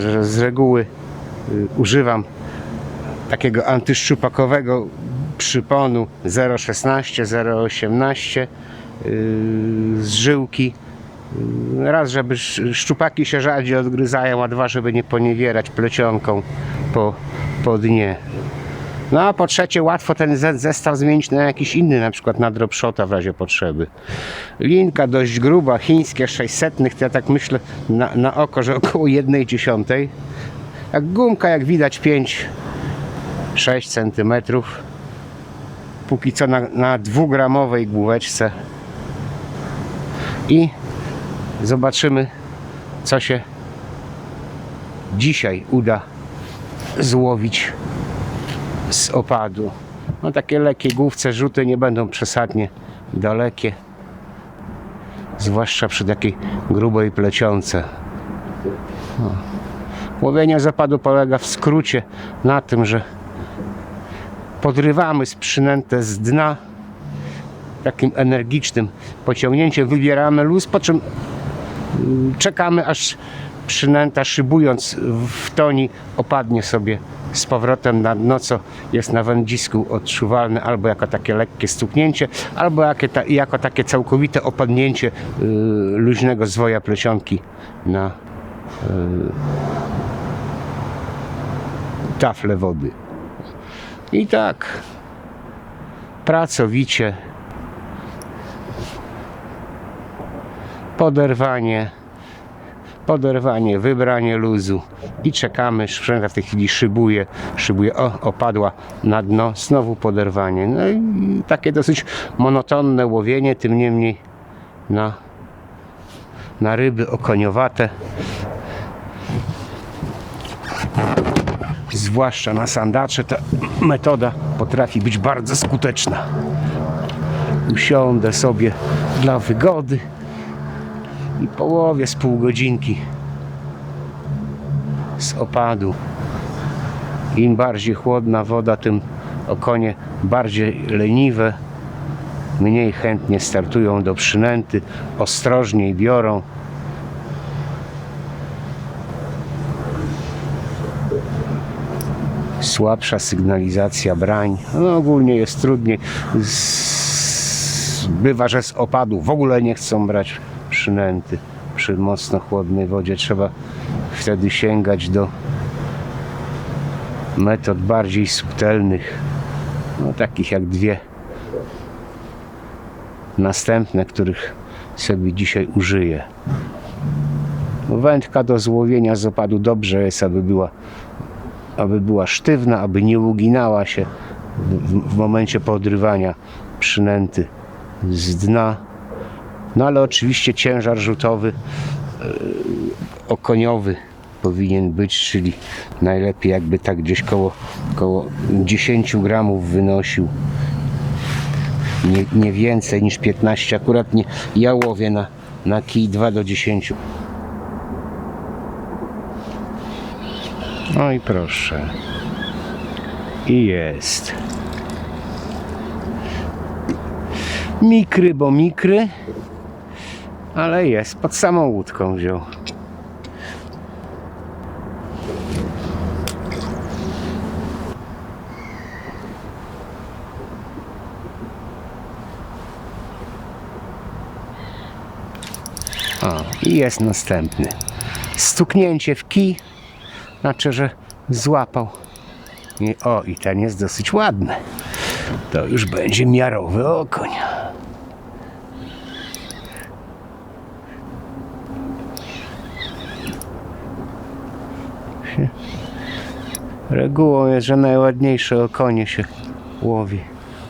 że z reguły y, używam takiego antyszczupakowego przyponu 0,16, 0,18 yy, z żyłki. Yy, Raz, żeby sz- szczupaki się rzadziej odgryzają, a dwa, żeby nie poniewierać plecionką po, po dnie. No a po trzecie, łatwo ten ze- zestaw zmienić na jakiś inny, na przykład na dropshota w razie potrzeby. Linka dość gruba, chińskie 600, to ja tak myślę na, na oko, że około 1,1. Jak gumka, jak widać 5 6 cm. Póki co na, na dwugramowej główeczce. I zobaczymy, co się dzisiaj uda złowić z opadu. No takie lekkie główce rzuty nie będą przesadnie dalekie. Zwłaszcza przy takiej grubej plecionce. Łowienie zapadu polega w skrócie na tym, że podrywamy z przynętę z dna takim energicznym pociągnięciem, wybieramy luz, po czym mm, czekamy aż przynęta szybując w toni opadnie sobie z powrotem na dno, co jest na wędzisku odczuwalne albo jako takie lekkie stuknięcie, albo jakie ta, jako takie całkowite opadnięcie y, luźnego zwoja plecionki na tafle wody. I tak pracowicie poderwanie, poderwanie, wybranie luzu i czekamy, sprzęta w tej chwili szybuje, szybuje, o, opadła na dno, znowu poderwanie. No i takie dosyć monotonne łowienie, tym niemniej na, na ryby okoniowate. zwłaszcza na sandacze, ta metoda potrafi być bardzo skuteczna. Usiądę sobie dla wygody i połowię z pół godzinki z opadu. Im bardziej chłodna woda, tym okonie bardziej leniwe, mniej chętnie startują do przynęty, ostrożniej biorą. słabsza sygnalizacja brań. No, ogólnie jest trudniej. Z... Bywa, że z opadu w ogóle nie chcą brać przynęty. Przy mocno chłodnej wodzie trzeba wtedy sięgać do metod bardziej subtelnych, no, takich jak dwie następne, których sobie dzisiaj użyję. Wędka do złowienia z opadu dobrze jest, aby była aby była sztywna, aby nie uginała się w, w momencie podrywania przynęty z dna. No ale oczywiście ciężar rzutowy e, okoniowy powinien być, czyli najlepiej jakby tak gdzieś koło, koło 10 gramów wynosił. Nie, nie więcej niż 15. Akurat nie, ja łowię na, na kij 2 do 10. No i proszę. I jest. Mikry, bo mikry, ale jest. Pod samą łódką wziął. O, i jest następny. Stuknięcie w kij znaczy, że złapał. I, o, i ten jest dosyć ładny. To już będzie miarowy okoń. Regułą jest, że najładniejsze okonie się łowi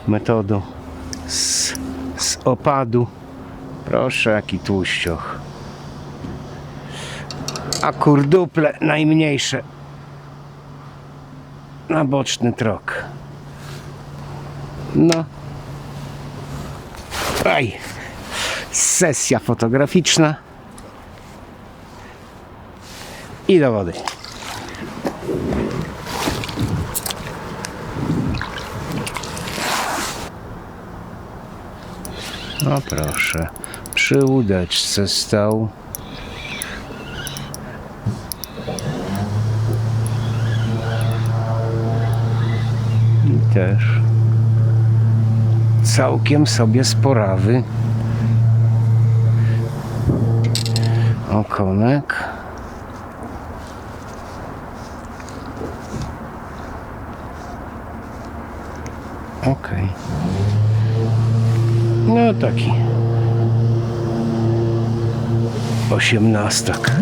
metodą z, z opadu. Proszę, jaki tłuścioch a kurduple najmniejsze na boczny trok. No. Aj. Sesja fotograficzna. I do wody. No proszę, przy łódeczce stał. I też całkiem sobie z porawy okonek. Taki. Osiemnastak.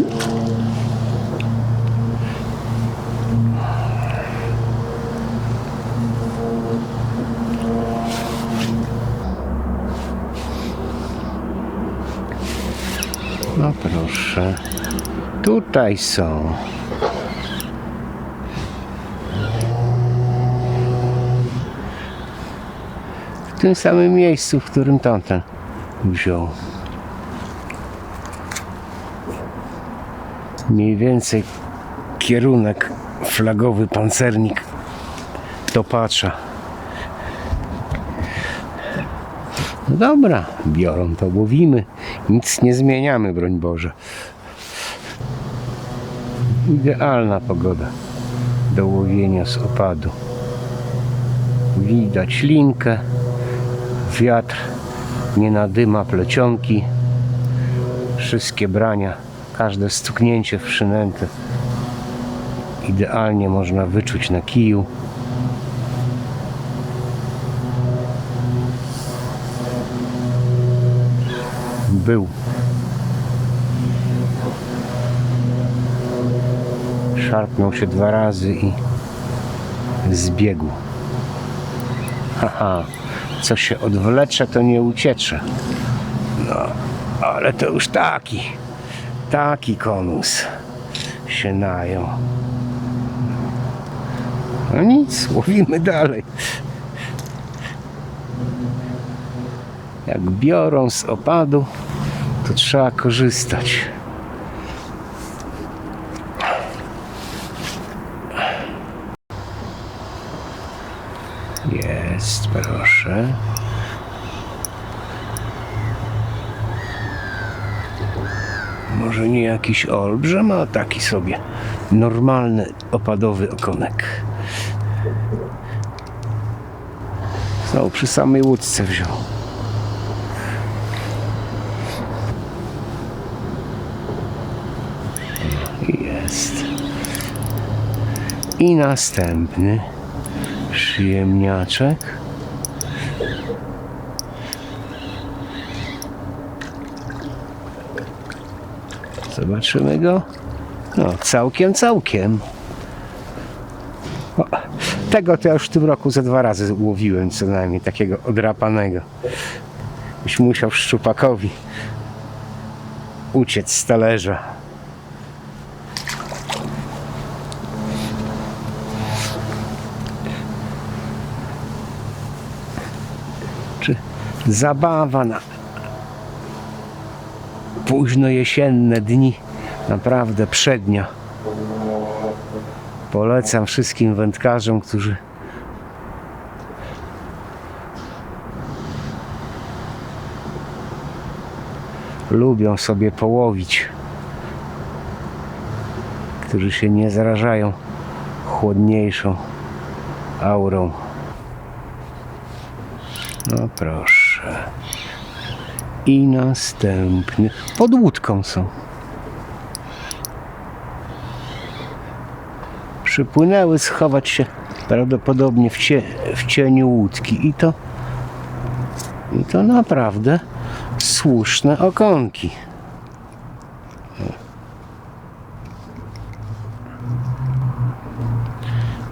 No proszę. Tutaj są. Tym samym miejscu, w którym tamten wziął. Mniej więcej kierunek flagowy pancernik topacza. No dobra, biorą to, łowimy. Nic nie zmieniamy, broń Boże. Idealna pogoda do łowienia z opadu. Widać linkę, wiatr nie nadyma plecionki, wszystkie brania, każde stuknięcie w przynętę idealnie można wyczuć na kiju. Był. Szarpnął się dwa razy i zbiegł. Haha, co się odwlecze, to nie uciecze. No, ale to już taki, taki konus się najął. No nic, łowimy dalej. Jak biorą z opadu, to trzeba korzystać. Jest, proszę. Może nie jakiś olbrzym, a taki sobie normalny opadowy okonek. Znowu przy samej łódce wziął. Jest. I następny przyjemniaczek. Zobaczymy go. No, całkiem, całkiem. O, tego to ja już w tym roku ze dwa razy łowiłem co najmniej, takiego odrapanego. Byś musiał szczupakowi uciec z talerza. Czy zabawa na późno jesienne dni, naprawdę przednia. Polecam wszystkim wędkarzom, którzy lubią sobie połowić, którzy się nie zarażają chłodniejszą aurą. No proszę. I następny. Pod łódką są. Przypłynęły schować się prawdopodobnie w, cie, w cieniu łódki. I to, I to naprawdę słuszne okonki.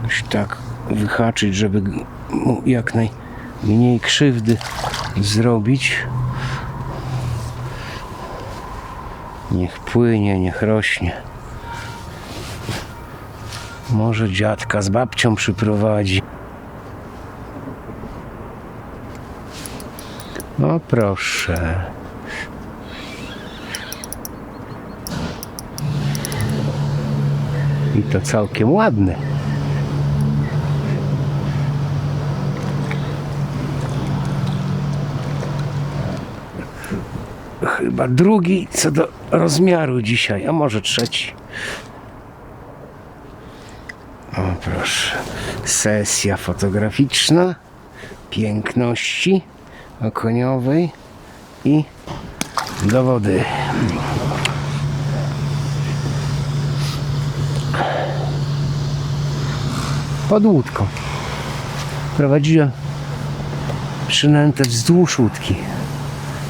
Musi tak wyhaczyć, żeby mu jak najmniej krzywdy zrobić. Niech płynie, niech rośnie. Może dziadka z babcią przyprowadzi. No proszę. I to całkiem ładne. Chyba drugi co do rozmiaru dzisiaj, a może trzeci. O proszę, sesja fotograficzna piękności okoniowej i do wody. Pod łódką. Prowadziłem przynętę wzdłuż łódki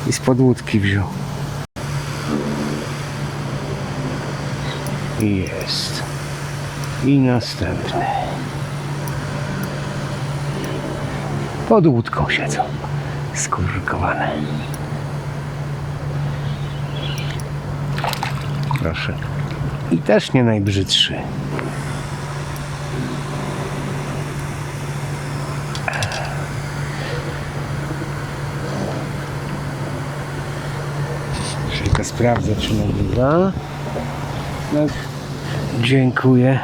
i spod łódki wziął. I jest. I następny. Pod łódką siedzą. Skurkowane. Proszę. I też nie najbrzydszy. Tylko sprawdzę, czy nagrywa. Tak. Dziękuję.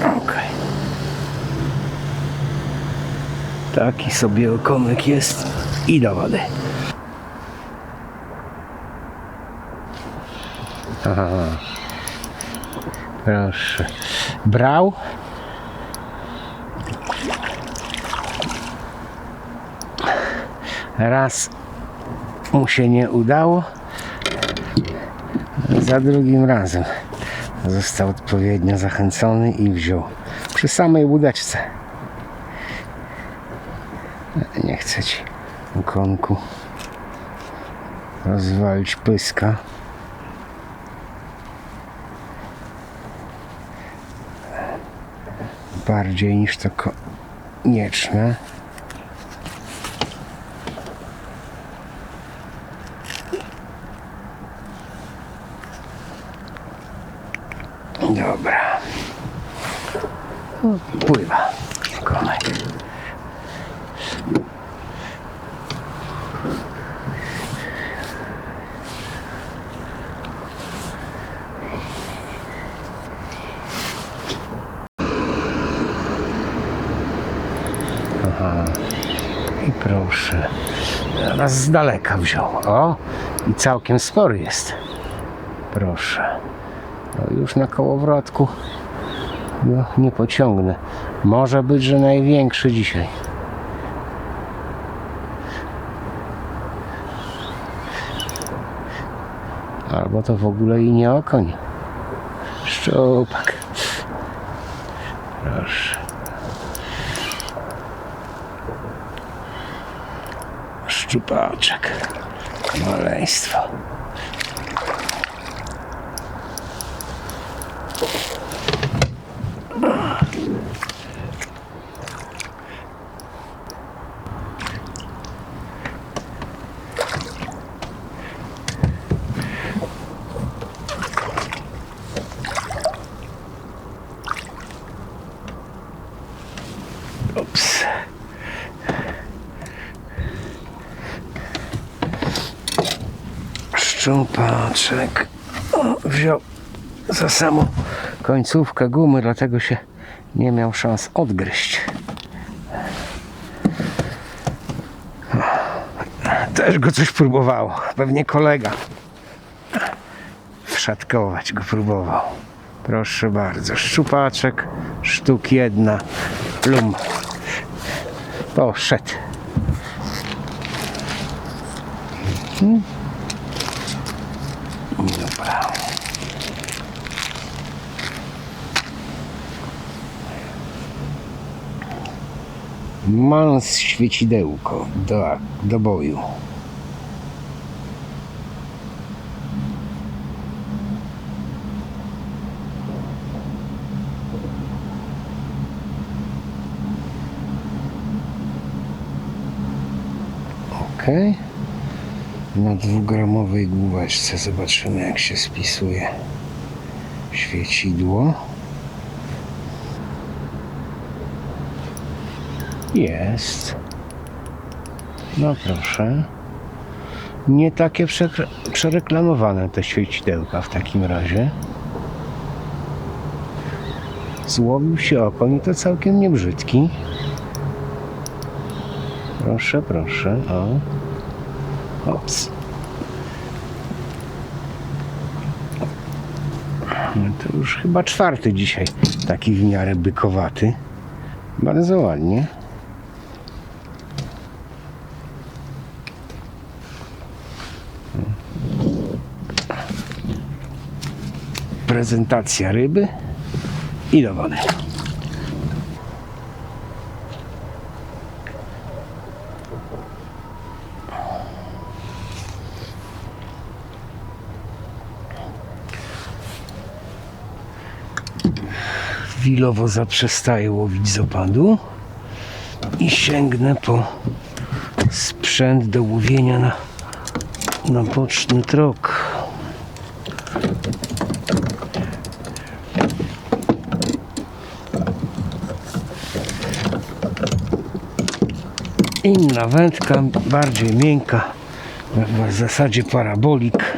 Okej. Taki sobie okonek jest i do wody. Aha. Proszę. Brał. Raz mu się nie udało. Za drugim razem został odpowiednio zachęcony i wziął przy samej łódeczce. Nie chcę ci ukonku rozwalić pyska. Bardziej niż to konieczne. Dobra. Pływa konek. Aha. I proszę. Teraz z daleka wziął. O, i całkiem spory jest. Proszę. No już na kołowrotku go nie pociągnę. Może być, że największy dzisiaj. Albo to w ogóle i nie okoń. Szczupak. Proszę. Szczupaczek. Maleństwo. Szczupaczek wziął za samą końcówkę gumy, dlatego się nie miał szans odgryźć. Też go coś próbowało. Pewnie kolega. Wszatkować go próbował. Proszę bardzo. Szczupaczek, sztuk jedna. Plum. Poszedł. Mhm. Dobra. Mans świecidełko do, do boju. Okej. Na dwugramowej główeczce zobaczymy jak się spisuje świecidło. Jest. No proszę. Nie takie przereklamowane te świecidełka w takim razie. Złowił się okoń i to całkiem niebrzydki. Proszę, proszę. O. Ops. No to już chyba czwarty dzisiaj, taki w miarę bykowaty. Bardzo ładnie. Prezentacja ryby i do wody. chwilowo zaprzestaję łowić z opadu i sięgnę po sprzęt do łowienia na, na boczny trok. Inna wędka, bardziej miękka, w zasadzie parabolik.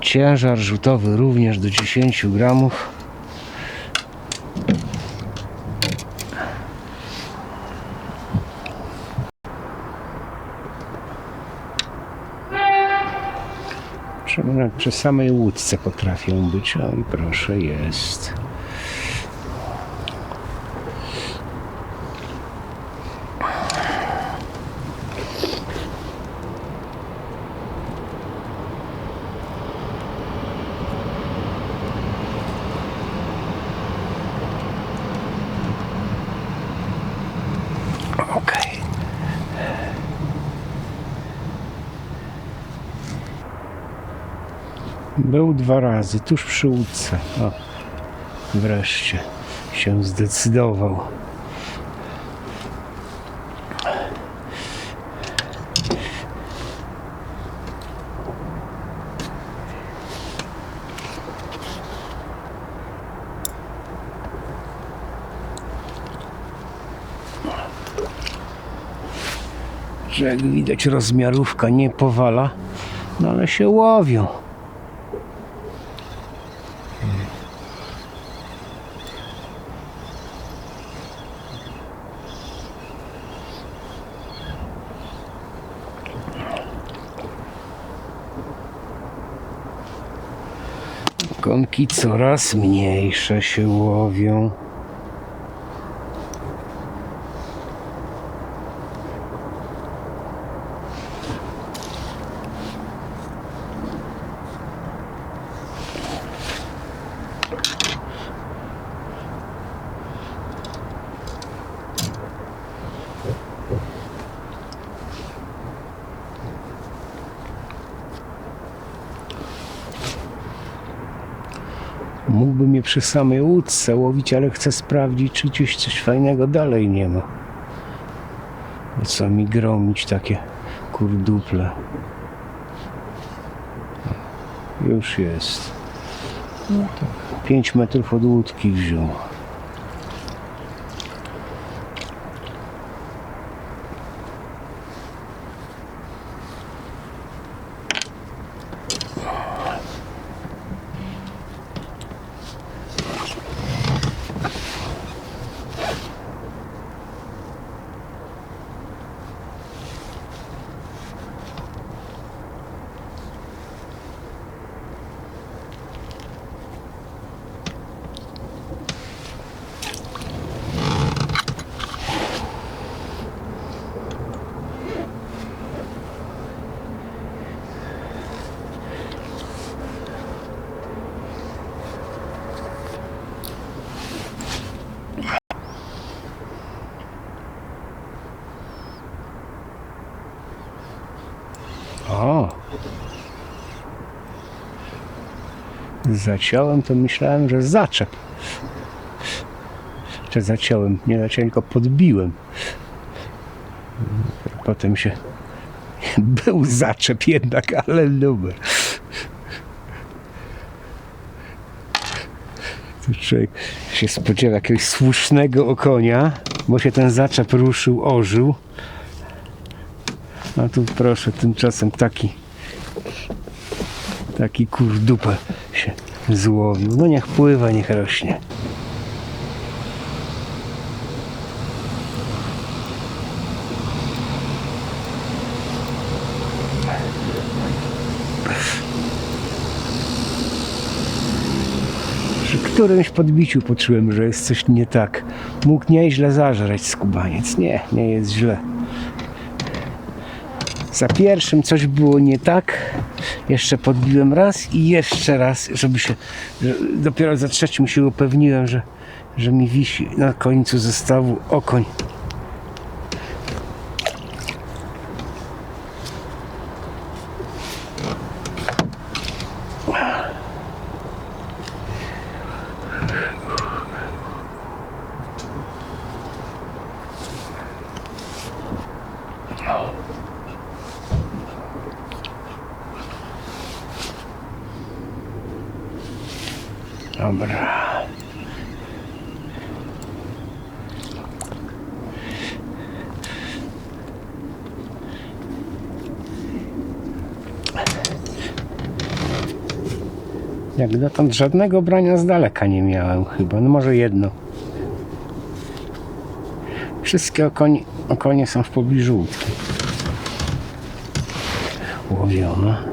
Ciężar rzutowy również do 10 gramów. Nawet przy samej łódce potrafią być? O i proszę, jest. Był dwa razy, tuż przy łódce. O, wreszcie się zdecydował. Że jak widać rozmiarówka nie powala, no ale się łowią. Konki coraz mniejsze się łowią. Mógłbym je przy samej łódce łowić, ale chcę sprawdzić, czy gdzieś coś fajnego dalej nie ma. Po co mi gromić takie kurduple? Już jest. No tak. 5 metrów od łódki wziął. O! Zaciąłem, to myślałem, że zaczep. Czy zaciąłem? Nie zaciąłem, tylko podbiłem. Potem się... Był zaczep jednak, ale numer. Człowiek się spodziewa jakiegoś słusznego okonia, bo się ten zaczep ruszył, ożył. A tu proszę, tymczasem taki taki kurdupel się złowił. No niech pływa, niech rośnie. Przy którymś podbiciu poczułem, że jest coś nie tak. Mógł nieźle zażreć skubaniec. Nie, nie jest źle. Za pierwszym coś było nie tak. Jeszcze podbiłem raz i jeszcze raz, żeby się. Dopiero za trzecim się upewniłem, że, że mi wisi na końcu zestawu okoń. Dobra. Jak dotąd żadnego brania z daleka nie miałem chyba, no może jedno. Wszystkie okonie, są w pobliżu łódki. Łowione.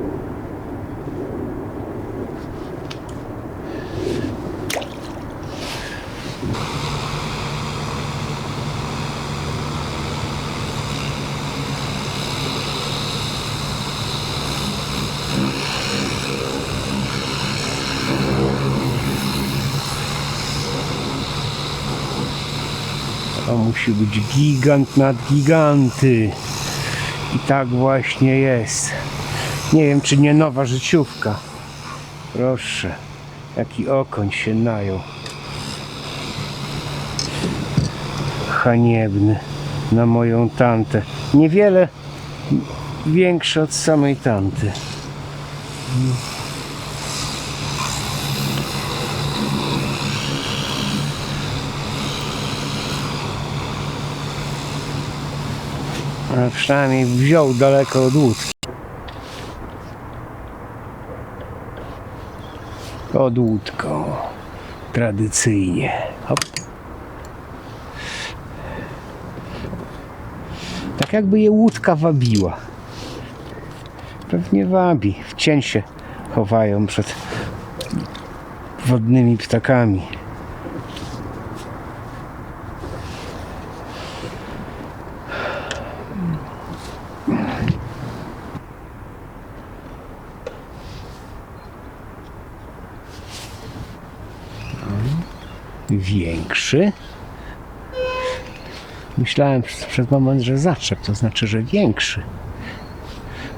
To musi być gigant nad giganty. I tak właśnie jest. Nie wiem, czy nie nowa życiówka. Proszę, jaki okoń się najął. Haniebny na moją tantę. Niewiele większy od samej tanty. Ale przynajmniej wziął daleko od łódki. Pod łódką. Tradycyjnie. Hop. Tak jakby je łódka wabiła. Pewnie wabi. W cień się chowają przed wodnymi ptakami. Większy. Myślałem przez, moment, że zaczep, to znaczy, że większy.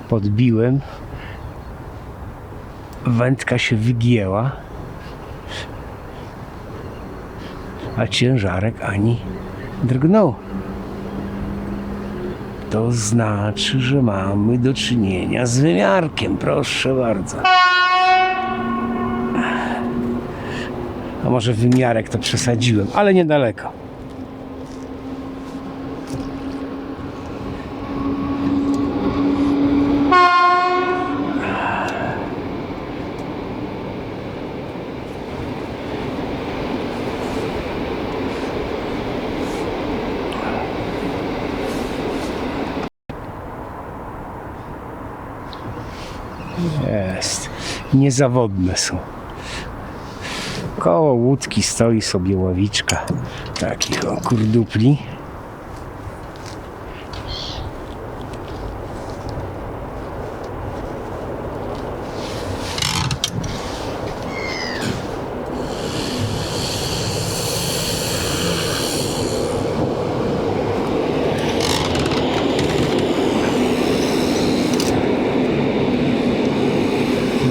Podbiłem. Wędka się wygięła. A ciężarek ani drgnął. To znaczy, że mamy do czynienia z wymiarkiem, proszę bardzo. A może wymiarek to przesadziłem, ale niedaleko. Jest. Niezawodne są. Koło łódki stoi sobie ławiczka takich o kurdupli.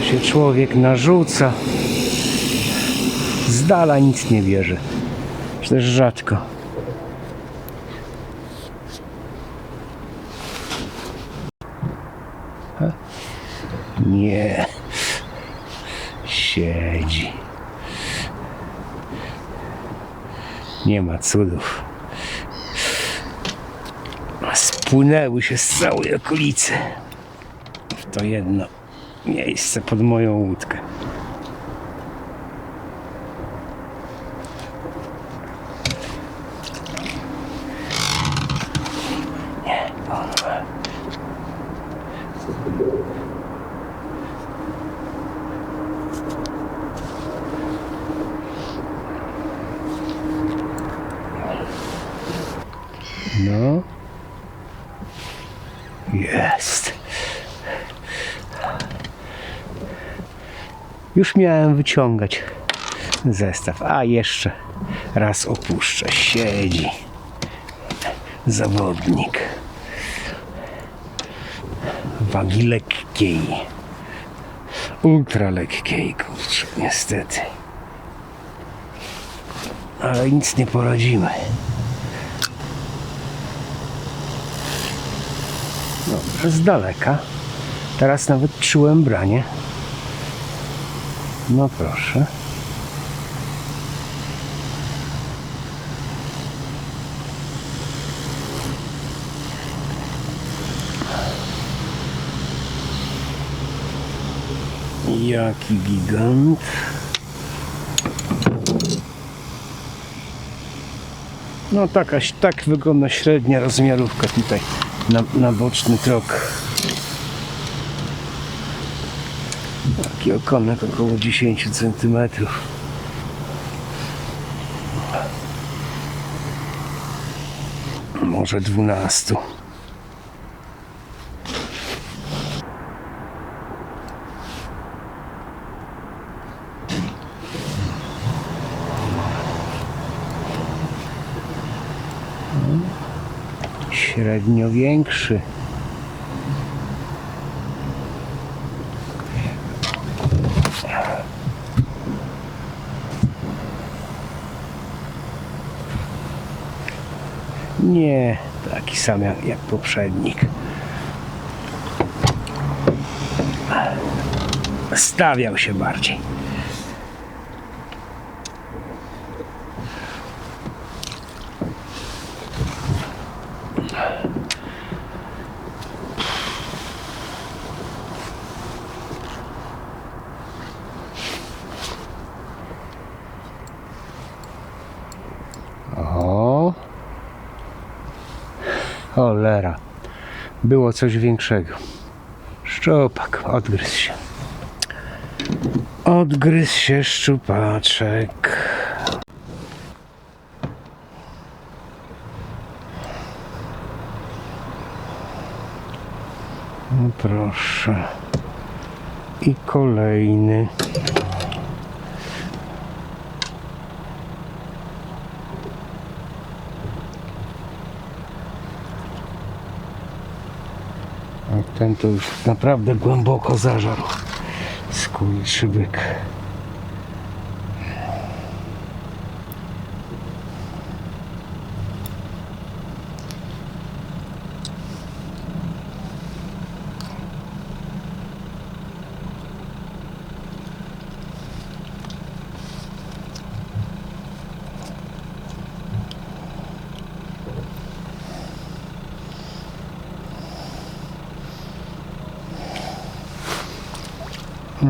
Się człowiek narzuca. Dala nic nie bierze. Czy też rzadko. Nie. Siedzi. Nie ma cudów. Spłynęły się z całej okolicy w to jedno miejsce pod moją łódkę. Jest. Już miałem wyciągać zestaw, a jeszcze raz opuszczę. Siedzi zawodnik wagi lekkiej, ultra lekkiej, kurczę, niestety. Ale nic nie poradzimy. Z daleka. Teraz nawet czułem branie. No proszę. Jaki gigant. No taka, tak wygląda średnia rozmiarówka tutaj na, na boczny trok. Taki okonek około 10 cm. Może 12. Średnio większy. Nie, taki sam jak, jak poprzednik. Stawiał się bardziej. O. Cholera. Było coś większego. Szczupak. Odgryzł się. Odgryzł się szczupaczek. No proszę. I kolejny. A ten to już naprawdę głęboko zażarł. Skurczy byk.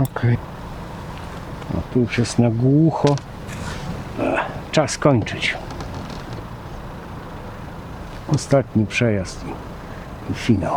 Okej. No tu już jest na głucho. Ech, Czas kończyć. Ostatni przejazd i finał.